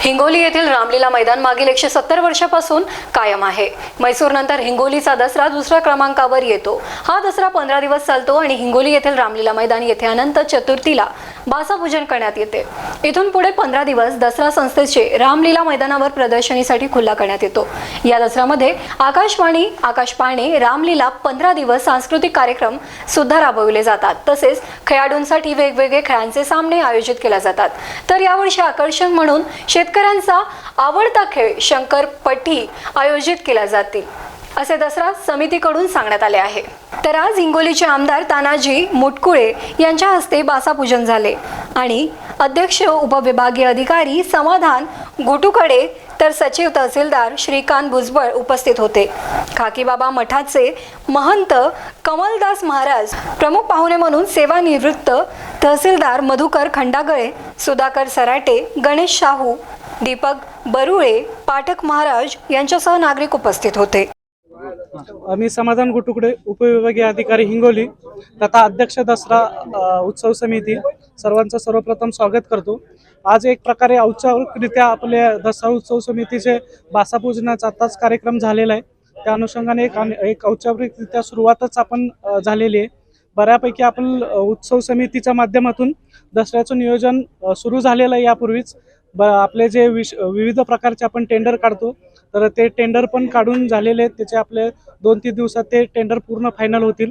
हिंगोली येथील रामलीला मैदान मागील एकशे सत्तर वर्षापासून कायम आहे. म्हैसूरनंतर हिंगोलीचा दसरा दुसऱ्या क्रमांकावर येतो. हा दसरा पंधरा दिवस चालतो आणि हिंगोली येथील रामलीला मैदान येथे अनंत चतुर्थीला भासापूजन करण्यात येते. इथून पुढे पंधरा दिवस दसरा संस्थेचे रामलीला मैदानावर प्रदर्शनीसाठी खुला करण्यात येतो. या दसऱ्यामध्ये आकाशवाणी आकाश पाळणे रामलीला पंधरा दिवस सांस्कृतिक कार्यक्रम सुद्धा राबविले जातात. तसेच खेळाडूंसाठी वेगवेगळे खेळांचे सामने आयोजित केले जातात. तर यावर्षी आकर्षण म्हणून शेतकऱ्यांचा आवडता खेळ शंकरपट्टी आयोजित केला जातील. असे दसरा समितीकडून सांगण्यात आले आहे. तर आज हिंगोलीचे आमदार तानाजी मुटकुळे यांच्या हस्ते बासापूजन झाले आणि अध्यक्ष उपविभागीय अधिकारी समाधान गुटुकडे तर सचिव तहसीलदार श्रीकांत भुजबळ उपस्थित होते. खाकीबाबा मठाचे महंत कमलदास महाराज प्रमुख पाहुणे म्हणून सेवानिवृत्त तहसीलदार मधुकर खंडागळे सुधाकर सराटे गणेश शाहू दीपक बरुळे पाठक महाराज यांच्यासह नागरिक उपस्थित होते. मी समाधान गुटुकडे उपविभागीय अधिकारी हिंगोली तथा अध्यक्ष दसरा उत्सव समिती सर्वांचं सर्वप्रथम स्वागत करतो. आज एक प्रकारे औपचारिकरित्या आपल्या दसरा उत्सव समितीचे बासापूजनाचा आताच कार्यक्रम झालेला आहे. त्या अनुषंगाने एक एक औपचारिकरित्या सुरुवातच आपण झालेली आहे. बऱ्यापैकी आपण उत्सव समितीच्या माध्यमातून दसऱ्याचं नियोजन सुरू झालेलं आहे यापूर्वीच. ब आपले जे विश विविध प्रकारचे आपण टेंडर काढतो तर ते टेंडर पण काढून झालेले आहेत. त्याचे आपले दोन तीन दिवसात ते टेंडर पूर्ण फायनल होतील.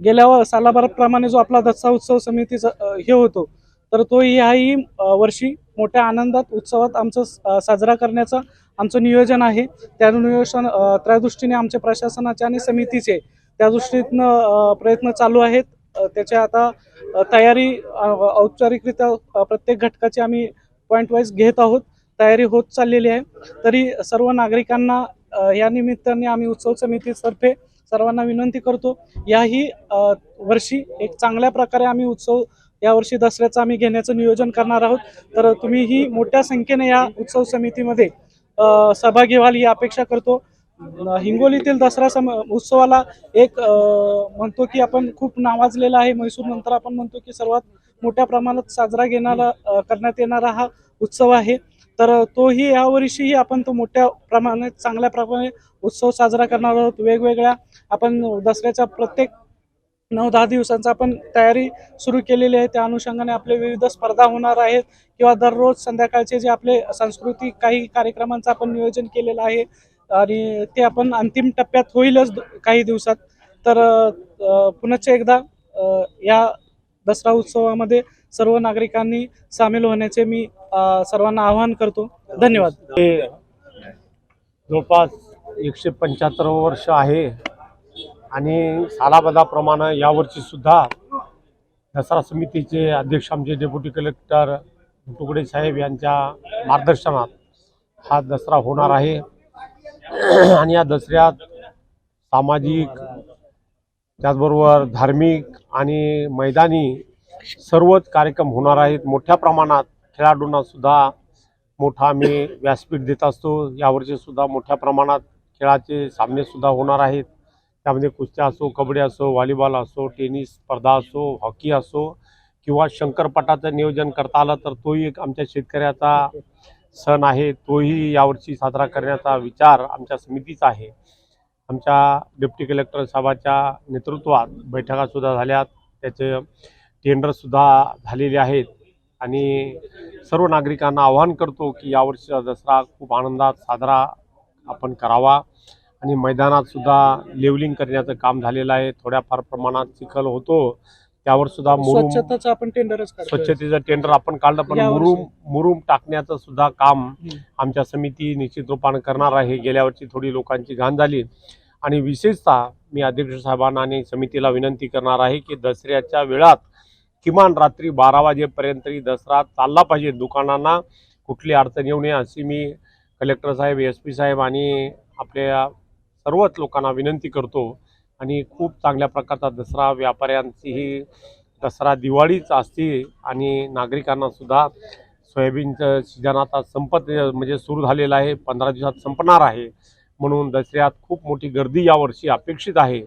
गेल्या सालाभराप्रमाणे जो आपला दसरा उत्सव समितीचा हे होतो तर तो ह्याही वर्षी मोठ्या आनंदात उत्सवात आमचं साजरा करण्याचं आमचं नियोजन आहे. त्या नियोजन त्या दृष्टीने आमच्या प्रशासनाचे आणि समितीचे त्या दृष्टीनं प्रयत्न चालू आहेत. त्याच्या आता तयारी औपचारिकरित्या प्रत्येक घटकाची आम्ही पॉईंट वाईज घेत आहोत. तयारी होत चाललेली आहे. तरी सर्व नागरिकांना या निमित्ताने आम्ही उत्सव समितीतर्फे सर्वांना विनंती करतो याही वर्षी एक चांगल्या प्रकारे आम्ही उत्सव यावर्षी दसऱ्याचं आम्ही घेण्याचं नियोजन करणार आहोत. तर तुम्हीही मोठ्या संख्येने या उत्सव समितीमध्ये सहभागी व्हाल ही अपेक्षा करतो. हिंगोलीतील दसरा सम उत्सवाला एक म्हणतो की आपण खूप नावाजलेला आहे. म्हैसूर नंतर आपण म्हणतो की सर्वात मोठ्या प्रमाणात साजरा घेणारा करण्यात येणारा हा उत्सव आहे. तर तोही यावर्षीही आपण तो मोठ्या प्रमाणात चांगल्या प्रमाणे उत्सव साजरा करणार आहोत. वेगवेगळ्या आपण दसऱ्याच्या प्रत्येक नऊ दहा दिवसांचा आपण तयारी सुरू केलेली आहे. त्या अनुषंगाने आपले विविध स्पर्धा होणार आहेत किंवा दररोज संध्याकाळचे जे आपले सांस्कृतिक काही कार्यक्रमांचं आपण नियोजन केलेलं आहे आणि ते आपण अंतिम टप्प्यात होईलच काही दिवसात. तर पुनश्च एकदा या दसरा उत्सवामध्ये सर्व नागरिकांनी सामील होण्याचे मी सर्वांना आवाहन करतो. धन्यवाद. हे जवळपास एकशे पंच्याहत्तर वर्ष आहे आणि सालाबदाप्रमाणे यावर्षी सुद्धा दसरा समितीचे अध्यक्ष आमचे डेप्युटी कलेक्टर तुकडे साहेब यांच्या मार्गदर्शनात हा दसरा होणार आहे. आणि या दसऱ्यात सामाजिक त्याचबरोबर धार्मिक आणि मैदानी सर्वच कार्यक्रम होणार आहेत. मोठ्या प्रमाणात खेळाडूंना सुद्धा मोठा आम्ही व्यासपीठ देत असतो. यावर्षीसुद्धा मोठ्या प्रमाणात खेळाचे सामने सुद्धा होणार आहेत. त्यामध्ये कुस्त्या असो कबड्डी असो व्हॉलीबॉल असो टेनिस स्पर्धा असो हॉकी असो किंवा शंकरपटाचं नियोजन करता आलं तर तोही एक आमच्या शेतकऱ्याचा सण आहे. तोही यावर्षी साजरा करण्याचा विचार आमच्या समितीचा आहे. आमच्या डेप्टी कलेक्टर साहेबाच्या नेतृत्वात बैठकासुद्धा झाल्यात. त्याचे टेंडरसुद्धा झालेले आहेत. आणि सर्व नागरिकांना आवाहन करतो की यावर्षीचा दसरा खूप आनंदात साजरा आपण करावा. आणि मैदानात सुद्धा लेवलिंग करण्याचं काम झालेलं आहे. थोड्याफार प्रमाणात चिखल होतो. त्यावर सुद्धा मुरुम स्वच्छताचं आपण टेंडरच काढतोय. स्वच्छतेचं टेंडर आपण काढलं पण. मुरुम मुरुम टाकण्याचं सुद्धा काम. आमच्या समिती निश्चित रूपानं करणार आहे. गेल्या वर्षी थोडी लोकांची घाण झाली. आणि विशेषतः मी अध्यक्ष साहेबांना आणि समितीला विनंती करणार आहे की दसऱ्याच्या वेळात किमान रात्री बारा वाजेपर्यंत दसरा चालला पाहिजे. दुकानांना कुठली अडचण येऊ नये अशी मी कलेक्टर साहेब एस पी साहेब आणि आपल्या सर्वच लोकांना विनंती करतो. आणि खूप चांगल्या प्रकारचा दसरा व्यापाऱ्यांचीही दसरा दिवाळीच असते आणि नागरिकांनासुद्धा सोयाबीनचं सीजन आता संपत म्हणजे सुरू झालेलं आहे पंधरा दिवसात संपणार आहे. म्हणून दसऱ्यात खूप मोठी गर्दी यावर्षी अपेक्षित आहे.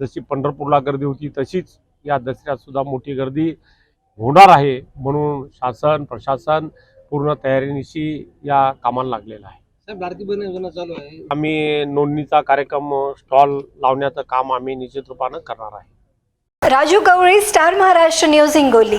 जशी पंढरपूरला गर्दी होती तशीच या दसऱ्यात सुद्धा मोठी गर्दी होणार आहे म्हणून शासन प्रशासन पूर्ण तयारीनिशी या कामाला लागलेला आहे. चालू आहे. आम्ही नोंदणीचा कार्यक्रम स्टॉल लावण्याचं काम आम्ही निश्चित रूपानं करणार आहे. Raju Gawali star Maharashtra news Hingoli.